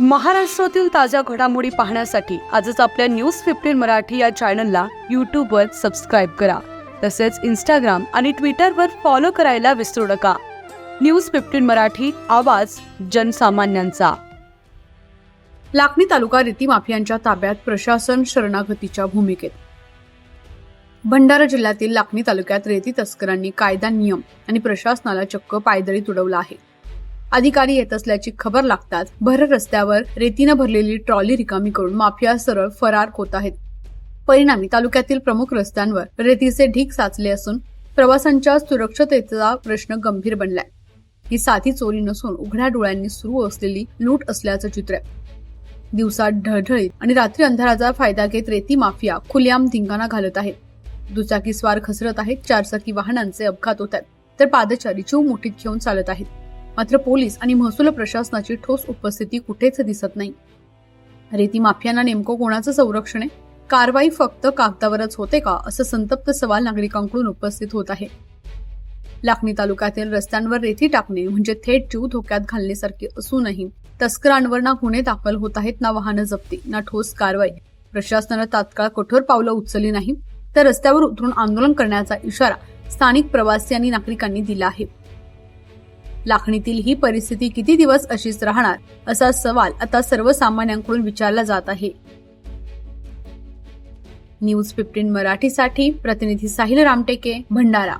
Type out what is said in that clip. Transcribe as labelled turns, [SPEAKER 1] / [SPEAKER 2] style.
[SPEAKER 1] महाराष्ट्रातील ताज्या घडामोडी पाहण्यासाठी आजच आपल्या न्यूज फिफ्टीन मराठी या चॅनलला यूट्यूबवर सबस्क्राईब करा. तसेच इंस्टाग्राम आणि ट्विटरवर फॉलो करायला विसरू नका. न्यूज फिफ्टीन मराठी आवाज जनसामान्यांचा.
[SPEAKER 2] लाखणी तालुका रेती माफियांच्या ताब्यात प्रशासन शरणागतीच्या भूमिकेत. भंडारा जिल्ह्यातील लाखणी तालुक्यात रेती तस्करांनी कायदा नियम आणि प्रशासनाला चक्क पायदळी तुडवलं आहे. अधिकारी येत असल्याची खबर लागताच भर रस्त्यावर रेतीनं भरलेली ट्रॉली रिकामी करून माफिया सरळ फरार होत आहेत. परिणामी तालुक्यातील प्रमुख रस्त्यांवर रेतीचे ढीक साचले असून प्रवाशांच्या सुरक्षतेचा प्रश्न गंभीर बनलाय. ही साधी चोरी नसून उघड्या डोळ्यांनी सुरू असलेली लूट असल्याचं चित्र आहे. दिवसात ढळढळीत आणि रात्री अंधाराचा फायदा घेत रेती माफिया खुलेआम धिंगाणा घालत आहेत. दुचाकी स्वार खसरत आहेत चारचाकी वाहनांचे अपघात होत आहेत तर पादचारी जीव मुठीत घेऊन चालत आहेत. मात्र पोलीस आणि महसूल प्रशासनाची ठोस उपस्थिती कुठेच दिसत नाही. रेती माफियांना नेमकं कोणाचं संरक्षण आहे? कारवाई फक्त कागदावरच होते का? असं संतप्त सवाल नागरिकांकडून उपस्थित होत आहे. लाखणी तालुक्यातील रस्त्यांवर रेती टाकणे म्हणजे थेट जीव धोक्यात घालण्यासारखे असूनही तस्करांवर ना गुन्हे दाखल होत आहेत ना वाहनं जप्ती ना ठोस कारवाई. प्रशासनानं तात्काळ कठोर पावलं उचलली नाही तर रस्त्यावर उतरून आंदोलन करण्याचा इशारा स्थानिक प्रवासी आणि नागरिकांनी दिला आहे. लाखणीतील ही परिस्थिती किती दिवस अशीच राहणार असा सवाल आता सर्वसामान्यांकडून विचारला जात आहे. न्यूज फिफ्टीन मराठीसाठी प्रतिनिधी साहिल रामटेके भंडारा.